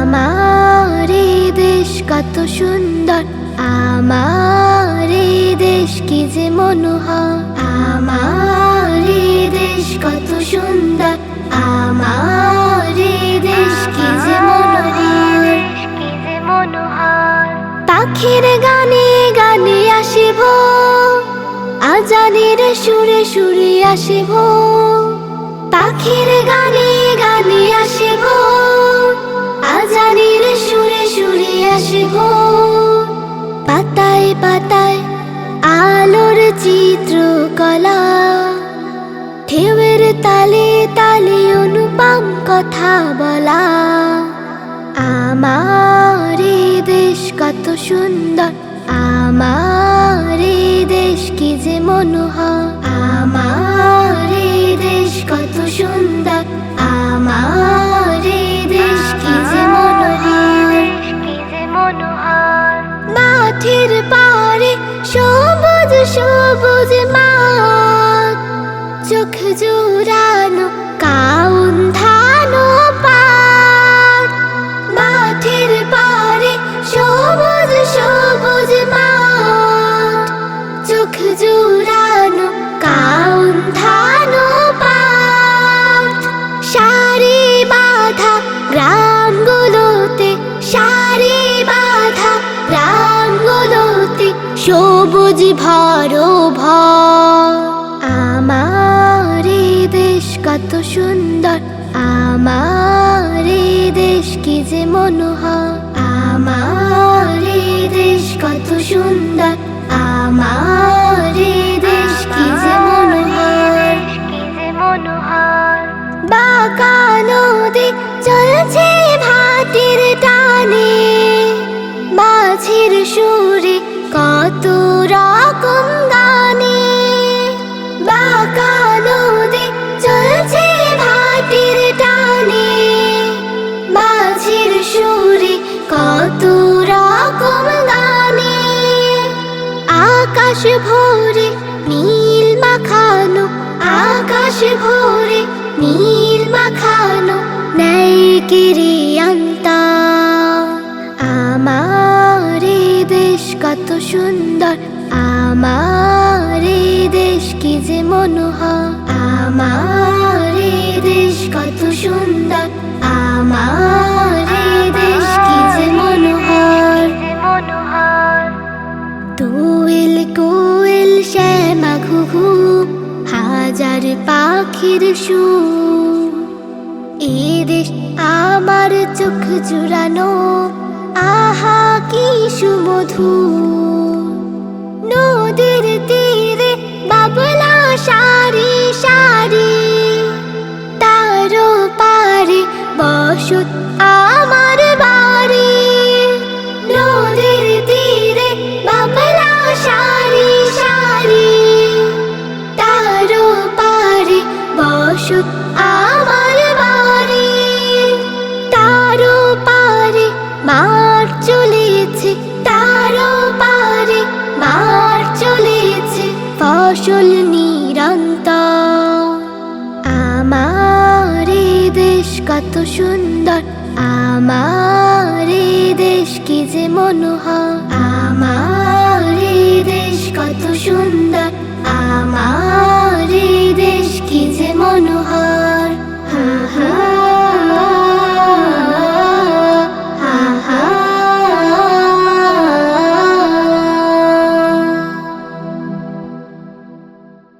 আমার এই দেশ কত সুন্দর আমার দেশ কি যে মনোহর। আমার দেশ কত সুন্দর আমার দেশ কি যে মনোহর। কি যে মনোহর। পাখির গানে গানে আসিব। আজানের সুরে সুরে আসিব। পাখির গানে গানে আসিব। আজানের সুরে সুরে আসিব। পাতায় পাতায় আলোর চিত্রকলা। ঢেউয়ের তালে তালে অনুপম কথা বলা। আমার যে মনোহর, আমার দেশ কত সুন্দর, আমার দেশ কি যে মনোহার। মাঠের পারে সবুজ সবুজ মাঠ গ্রামগুলোতে সারি বাধা গ্রামগুলোতে সবুজ ভরো আমার দেশ কত সুন্দর, আমার দেশ কি যে মনোহর। আকাশ ভোরে নীল মাখানো আকাশ ভোরে নীল মাখানো নেই কিরি আন্তা। আমার দেশ কত সুন্দর, আমার দেশ কি যে মনোহর। পাখির সুর। এ দেশ আমার চোখ জুড়ানো। আহা, কি সুমধু নদীর তীরে বাবলা সারি সারি। তারও পারে বসত আমার পারে মার চলেছে, তারও পারে মার চলেছে, ফসল নিরন্তর। আমার দেশ কত সুন্দর, আমার দেশ কি যে মনোহর। আমার দেশ কত